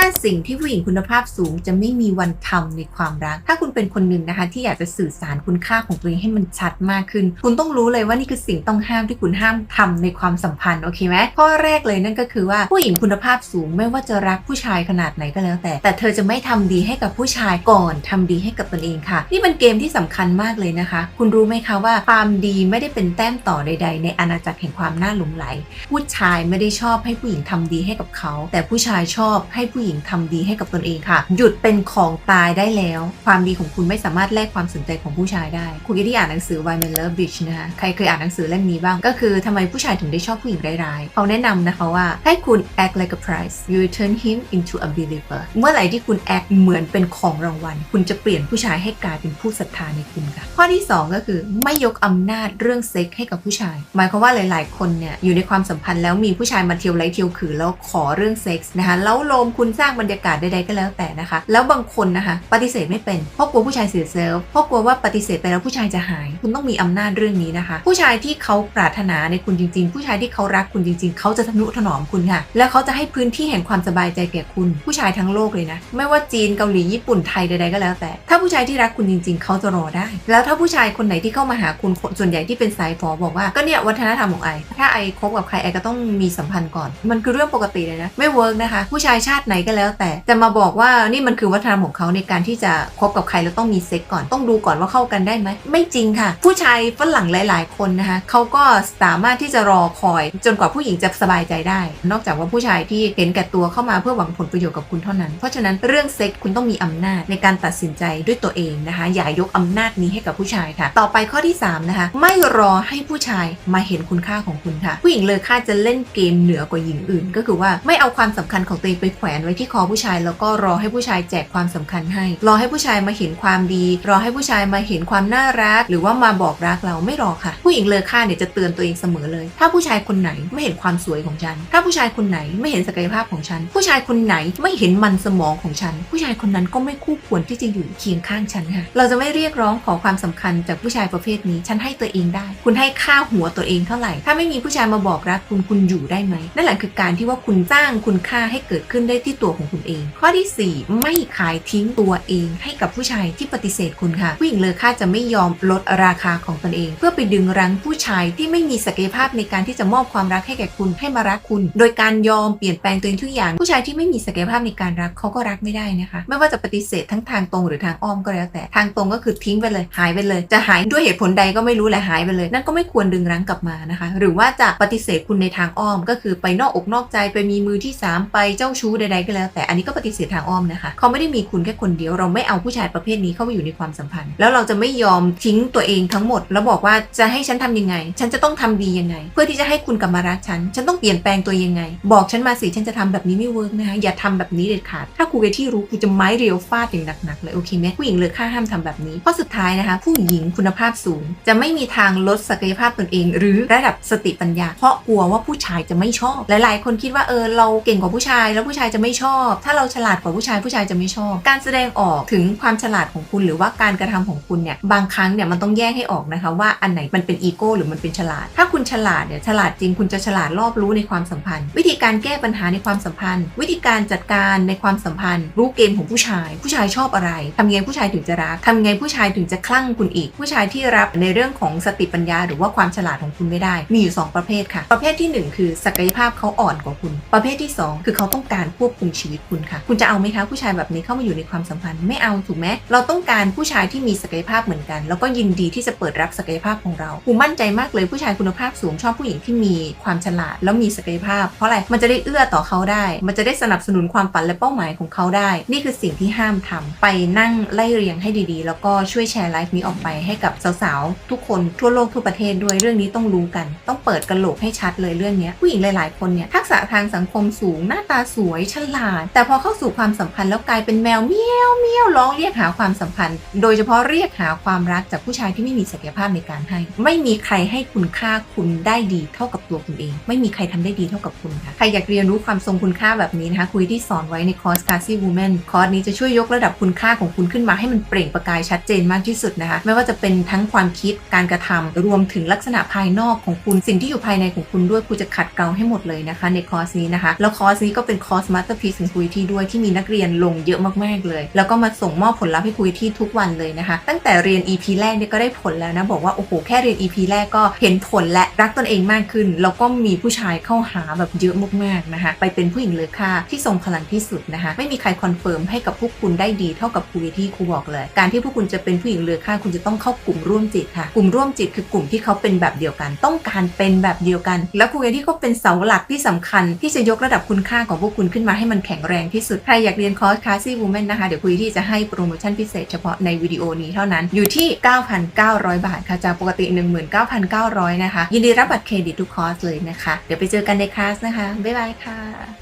5 สิ่งที่ผู้หญิงคุณภาพสูงจะไม่มีวันทำในความรัก ถ้าคุณเป็นคนหนึ่งนะคะ ที่อยากจะสื่อสารคุณค่าของตัวเองให้มันชัดมากขึ้น คุณต้องรู้เลยว่านี่คือสิ่งต้องห้ามที่คุณห้ามทำในความสัมพันธ์โอเคไหมข้อแรกเลยนั่นก็คือว่าผู้หญิงคุณภาพสูงไม่ว่าจะรักผู้ชายขนาดไหนก็แล้วแต่ แต่เธอจะไม่ทำดีให้กับผู้ชายก่อนทำดีให้กับตนเองค่ะ นี่เป็นเกมที่สำคัญมากเลยนะคะ คุณรู้ไหมคะว่าความดีไม่ได้เป็นแต้มต่อใด ๆ ในอาณาจักรแห่งความน่าหลงไหล ผู้ชายไม่ได้ชอบให้ผู้หญิงทำดีให้กับเขา แต่ผู้ชายชอบให้ผู้หญิงทำดีให้กับตนเองค่ะ หยุดเป็นของตายได้แล้ว ความดีของคุณไม่สามารถแลกความสนใจของผู้ชายได้คุณที่อ่านหนังสือ Why Men Love Bitch นะคะใครเคยอ่านหนังสือเล่มนี้บ้าง ก็คือทำไมผู้ชายถึงได้ชอบผู้หญิงร้ายๆเขาแนะนำนะคะว่าให้คุณ act like a prize you turn him into a believer เมื่อไหร่ที่คุณ act เหมือนเป็นของรางวัล คุณจะเปลี่ยนผู้ชายให้กลายเป็นผู้ศรัทธาในคุณค่ะข้อที่ 2 ก็คือไม่ยกอำนาจเรื่องเซ็กให้กับผู้ชาย หมายความว่าหลาย ๆ คนเนี่ยอยู่ในความสัมพันธ์แล้วมีผู้ชายมาเที่ยวไล่เที่ยวขือแล้วขอเรื่องเซ็กส์นะคะแล้วโลมคุณสร้างบรรยากาศใดๆก็แล้วแต่นะคะ แล้วบางคนนะคะปฏิเสธไม่เป็นเพราะกลัวผู้ชายเสียเซลล์เพราะกลัวว่าปฏิเสธไปแล้วผู้ชายจะหาย คุณต้องมีอำนาจเรื่องนี้นะคะ ผู้ชายที่เขาปรารถนาในคุณจริง ๆ ผู้ชายที่เขารักคุณจริง ๆ เขาจะทนุถนอมคุณค่ะ แล้วเขาจะให้พื้นที่แห่งความสบายใจแก่คุณ ผู้ชายทั้งโลกเลยนะ ไม่ว่าจีนเกาหลีญี่ปุ่นไทยใดๆก็แล้วแต่ ถ้าผู้ชายที่รักคุณจริง ๆ เขาจะรอได้ แล้วถ้าผู้ชายคนไหนที่เข้ามาหาคุณส่วนใหญ่ที่เป็นสายฟอบอกว่าก็เนี่ยวัฒนธรรมของไอถ้าไอคบกับใครไอก็ต้องมีสัมพันธ์ก่อน มันคือเรื่องปกติเลยนะไม่เวิร์กนะคะ ผู้ชายชาติไหนก็แล้วแต่จะมาบอกว่านี่มันคือวัฒนธรรมของเขาในการที่จะคบกับใครแล้วต้องมีเซ็กก่อนต้องดูก่อนว่าเข้ากันได้ไหมไม่จริงค่ะ ผู้ชายฝรั่งหลาย ๆ คนนะคะเขาก็สามารถที่จะรอคอย จนกว่าผู้หญิงจะสบายใจได้ นอกจากว่าผู้ชายที่เห็นแก่ตัวเข้ามาเพื่อหวังผลประโยชน์กับคุณเท่านั้น เพราะฉะนั้นเรื่องเซ็กคุณต้องมีอำนาจในการตัดสินใจด้วยตัวเองนะคะ อย่ายกอำนาจนี้ให้กับผู้ชายค่ะ ต่อไปข้อที่สามนะคะ ไม่รอให้ผู้ชายมาเห็นคุณค่าของคุณค่ะ ผู้หญิงเลยค่าจะเล่นเกมเหนือกว่าหญิงอื่น ก็คือว่าไม่เอาความสำคัญของตัวเองไปแขวนไว้ที่คอผู้ชาย แล้วก็รอให้ผู้ชายแจกความสำคัญให้ รอให้ผู้ชายมาเห็นความดี รอให้ผู้ชายมาเห็นความน่ารัก หรือว่ามาบอกรักเราไม่รอค่ะ ผู้หญิงเลยค่าเนี่ยจะเตือนตัวเองเสมอเลย ถ้าผู้ชายคนไหนไม่เห็นความสวยของฉัน ถ้าผู้ชายคนไหนไม่เห็นศักยภาพของฉัน ผู้ชายคนไหนไม่เห็นมันสมองของฉัน ผู้ชายคนนั้นก็ไม่คู่ควรที่จะอยู่เคียงข้างฉันค่ะ เราจะไม่เรียกร้องขอความสำคัญจากผู้ชายประเภทนี้ ฉันให้ตัวเองได้ คุณให้ค่าหัวตัวเองเท่าไหร่ ถ้าไม่มีผู้ชายมาบอกรักคุณคุณอยู่ได้ไหมนั่นแหละคือการที่ว่าคุณสร้างคุณค่าให้เกิดขึ้นได้ที่ตัวของคุณเอง ข้อที่ 4 ไม่ขายทิ้งตัวเอง ให้กับผู้ชายที่ปฏิเสธคุณค่ะผู้หญิงเลอค่าจะไม่ยอมลดราคาของตนเอง เพื่อไปดึงรั้งผู้ชายที่ไม่มีศักยภาพในการที่จะมอบความรักให้แก่คุณให้มารักคุณ โดยการยอมเปลี่ยนแปลงตัวเองทุกอย่าง ผู้ชายที่ไม่มีศักยภาพในการรักเขาก็รักไม่ได้นะคะ ไม่ว่าจะปฏิเสธทั้งทางตรงหรือทางอ้อมก็แล้วแต่ ทางตรงก็คือทิ้งไปเลยหายไปเลย จะหายด้วยเหตุผลใดก็ไม่รู้แหละหายไปเลย นั่นก็ไม่ควรดึงรั้งกลับมานะคะ หรือว่าจะปฏิเสธคุณในทางอ้อมก็คือไปนอกอกนอกใจไปมีมือที่สามไปเจ้าชู้ใดๆก็แล้ว แต่อันนี้ก็ปฏิเสธทางอ้อมนะคะเขาไม่ได้มีคุณแค่คนเดียวเราไม่เอาผู้ชายประเภทนี้เข้ามาอยู่ในความสัมพันธ์ แล้วเราจะไม่ยอมทิ้งตัวเองทั้งหมด แล้วบอกว่าจะให้ฉันทำยังไง ฉันจะต้องทำดียังไง เพื่อที่จะให้คุณกลับมารักฉัน ฉันต้องเปลี่ยนแปลงตัวยังไง บอกฉันมาสิฉันจะทำแบบนี้ไม่เวิร์กนะคะอย่าทำแบบนี้เด็ดขาดถ้าครูเกที่รู้กูจะไม้เรียวฟาดอย่างหนักๆเลยโอเคไหมผู้หญิงเลยค่าห้ามทำแบบนี้ข้อสุดท้ายนะคะ ผู้หญิงคุณภาพสูง จะไม่มีทางลดศักยภาพตนเอง หรือระดับสติปัญญา เพราะกลัวว่าผู้ชายจะไม่ชอบ หลาย ๆ คนคิดว่าเออเราเก่งกว่าผู้ชายแล้วผู้ชายจะไม่ชอบ ถ้าเราฉลาดกว่าผู้ชายผู้ชายจะไม่ชอบ การแสดงออกถึงความฉลาดของคุณหรือว่าการกระทำของคุณเนี่ยบางครั้งเนี่ยมันต้องแยกให้ออกนะคะว่าอันไหนมันเป็นอีโก้หรือมันเป็นฉลาด ถ้าคุณฉลาดเนี่ยฉลาดจริงคุณจะฉลาดรอบรู้ในความสัมพันธ์ วิธีการแก้ปัญหาในความสัมพันธ์ วิธีการจัดการในความสัมพันธ์ รู้เกมของผู้ชาย ผู้ชายชอบอะไรทำไงผู้ชายถึงจะรักทำไงผู้ชายถึงจะคลั่งคุณอีก ผู้ชายที่รับในเรื่องของสติปัญญา หรือว่าความฉลาดของคุณไม่ได้ มีอยู่ 2 ประเภทค่ะ ประเภทที่ 1 คือศักยภาพเขาอ่อนกว่าคุณ ประเภทที่ 2 คือเขาต้องการควบคุมชีวิตคุณค่ะ คุณจะเอาไหมคะผู้ชายแบบนี้เข้ามาอยู่ในความสัมพันธ์ไม่เอาถูกไหมเราต้องการผู้ชายที่มีศักยภาพเหมือนกัน แล้วก็ยินดีที่จะเปิดรับศักยภาพของเราผมมั่นใจมากเลยผู้ชายคุณภาพสูงชอบผู้หญิงที่มีความฉลาดแล้วมีศักยภาพ เพราะอะไรมันจะได้เอื้อต่อเขาได้ มันจะได้สนับสนุนความฝันและเป้าหมายของเขาได้ นี่คือสิ่งที่ห้ามทำไปนั่งไล่เรียงให้ดีๆ แล้วก็ช่วยแชร์ไลฟ์นี้ออกไปให้กับสาวๆทุกคนทั่วโลกทั่วประเทศด้วยเรื่องนี้ต้องรู้กัน ต้องเปิดกระโหลกให้ชัดเลยเรื่องนี้ผู้หญิงหลาย ๆ คนเนี่ยทักษะทางสังคมสูงหน้าตาสวยฉลาด แต่พอเข้าสู่ความสัมพันธ์แล้วกลายเป็นแมวเมียวเมียวร้องเรียกหาความสัมพันธ์ โดยเฉพาะเรียกหาความรักจากผู้ชายที่ไม่มีศักยภาพในการให้ ไม่มีใครให้คุณค่าคุณได้ดีเท่ากับตัวคุณเอง ไม่มีใครทำได้ดีเท่ากับคุณค่ะ ใครอยากเรียนรู้ความทรงคุณค่าแบบนี้นะคะคุยที่สอนไว้ในคอร์ส Classy Woman คอร์สนี้จะช่วยยกระดับคุณค่าของคุณขึ้นมาให้มันเปล่งประกายชัดเจนมากที่สุดนะคะ ไม่ว่าจะเป็นทั้งความคิดการกระทำรวมถึงลักษณะภายนอกของคุณสิ่งที่อยู่ภายในของคุณด้วยคุณจะขัดเกลาให้หมดเลยนะคะ ในคอร์สนี้นะคะแล้วคอร์สนี้ก็เป็นคอร์สมาสเตอร์พีของคุยที่ด้วยที่มีนักเรียนลงเยอะมากๆเลย แล้วก็มาส่งมอบผลลัพธ์ให้คุยที่ทุกวันเลยนะคะ ตั้งแต่เรียน EP แรกเนี่ยก็ได้ผลแล้วนะ บอกว่าโอ้โหแค่เรียน EP แรกก็เห็นผลและรักตนเองมากขึ้น แล้วก็มีผู้ชายเข้าหาแบบเยอะมากๆนะคะ ไปเป็นผู้หญิงเลอค่าที่ทรงพลังที่สุดนะคะ ไม่มีใครคอนเฟิร์มให้กับพวกคุณได้ดีเท่ากับคุยที่ครูบอกเลย การที่พวกคุณจะเป็นผู้หญิงเลอค่าคุณจะต้องเข้ากลุ่มร่วมจิตค่ะ กลุ่มร่วมจิตคือกลุ่มที่เขาเป็นแบบเดียวกัน ต้องการเป็นแบบเดียวกัน แล้วคุยที่ก็เป็นเสาหลักที่สำคัญที่จะยกระดับคุณค่าของพวกคุณขึ้นมาให้มันแข็งแรงที่สุด ใครอยากเรียนคอร์สคาซี่วูแมนนะคะ เดี๋ยวคุยที่จะให้โปรโมชั่นพิเศษเฉพาะในวิดีโอนี้เท่านั้น อยู่ที่ 9,900 บาทค่ะ จากปกติ 19,900 นะคะ ยินดีรับบัตรเครดิตทุกคอร์สเลยนะคะ เดี๋ยวไปเจอกันในคลาสนะคะ บ๊ายบายค่ะ